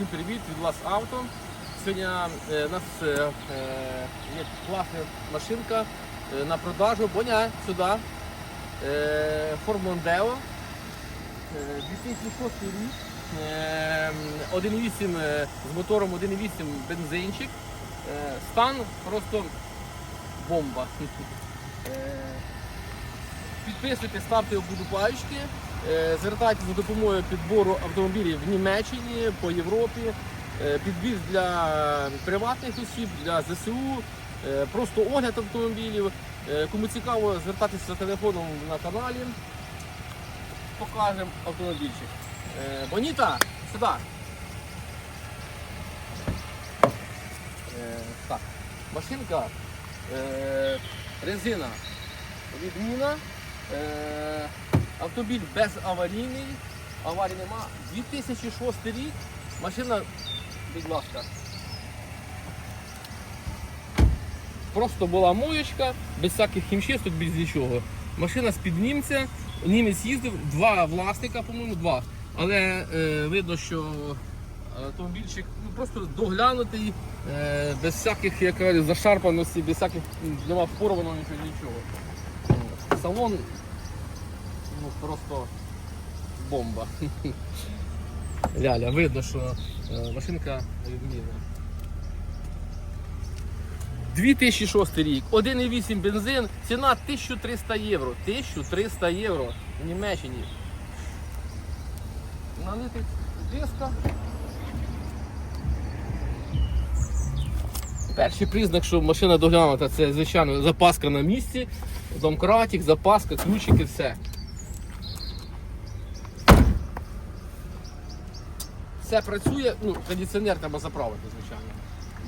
Всім привіт від Лас Авто. Сьогодні е, у нас е, е, є класна машинка на продажу. Боня сюди. Ford Mondeo. Е, 2006 рік. Е, 1.8 е, з мотором 1.8 бензинчик. Стан просто бомба. Підписуйтесь, ставте е, звертайтеся за допомогою підбору автомобілів в Німеччині, по Європі, е, підбір для приватних осіб, для ЗСУ, е, просто огляд автомобілів. Е, Кому цікаво, звертайтеся за телефоном на каналі. Покажемо автомобільчик. Е, Боніта, сюди. Е, Так, машинка, е, резина відміна. Автомобіль безаварійний, аварії нема. 2006 рік. Машина, будь ласка. Просто була моєчка, без всяких хімчисток, без нічого. Машина з-під німця, німець їздив, два власника, по-моєму, два. Але е, видно, що автомобільчик ну, просто доглянутий, е, без всяких як кажуть, зашарпаностей, без всяких нема порваного нічого нічого. Салон ну, просто бомба. Ляля, видно, що е, машинка відмінна. 2006 рік, 1,8 бензин, ціна 1300 євро. 1300 євро в Німеччині. Налитий диска. Перший признак, що машина доглянута, це звичайно запаска на місці, домкратик, запаска, ключики, все. Все працює, ну, кондиціонер треба заправити, звичайно.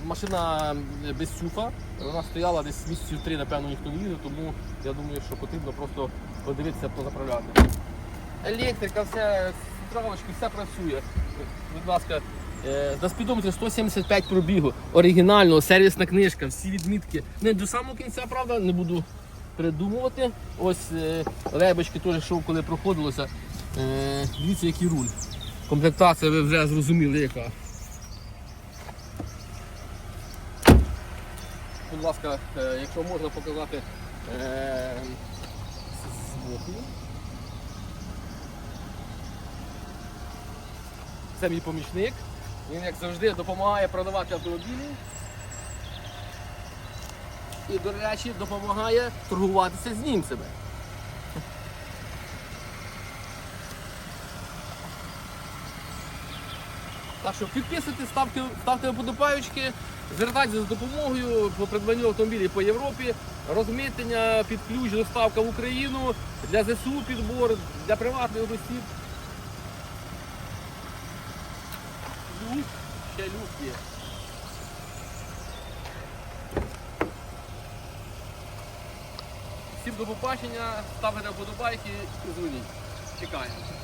Машина е, без цюфа, вона стояла десь місяців три, напевно, ніхто не їздив, тому я думаю, що потрібно просто подивитися, позаправляти. Електрика, все, централочки, все працює. Будь ласка, е, на спідометрі 175 пробігу, оригінально, сервісна книжка, всі відмітки. Не до самого кінця, правда, не буду придумувати. Ось е, лебочки теж шоу, коли проходилося. Е, дивіться, який руль. Комплектація ви вже зрозуміли, яка. Будь ласка, е, якщо можна показати е, з боку. Це мій помічник. Він, як завжди, допомагає продавати автомобілі. І, до речі, допомагає торгуватися з німцями. Так що підписуйтесь, ставте, ставте вподобайки, звертайтеся за допомогою по придбанню автомобілів по Європі, розмитнення, під ключ, доставка в Україну, для ЗСУ підбор, для приватних осіб. Люк, ще люк є. Всім до побачення, ставте вподобайки і дзвоніть. Чекаємо.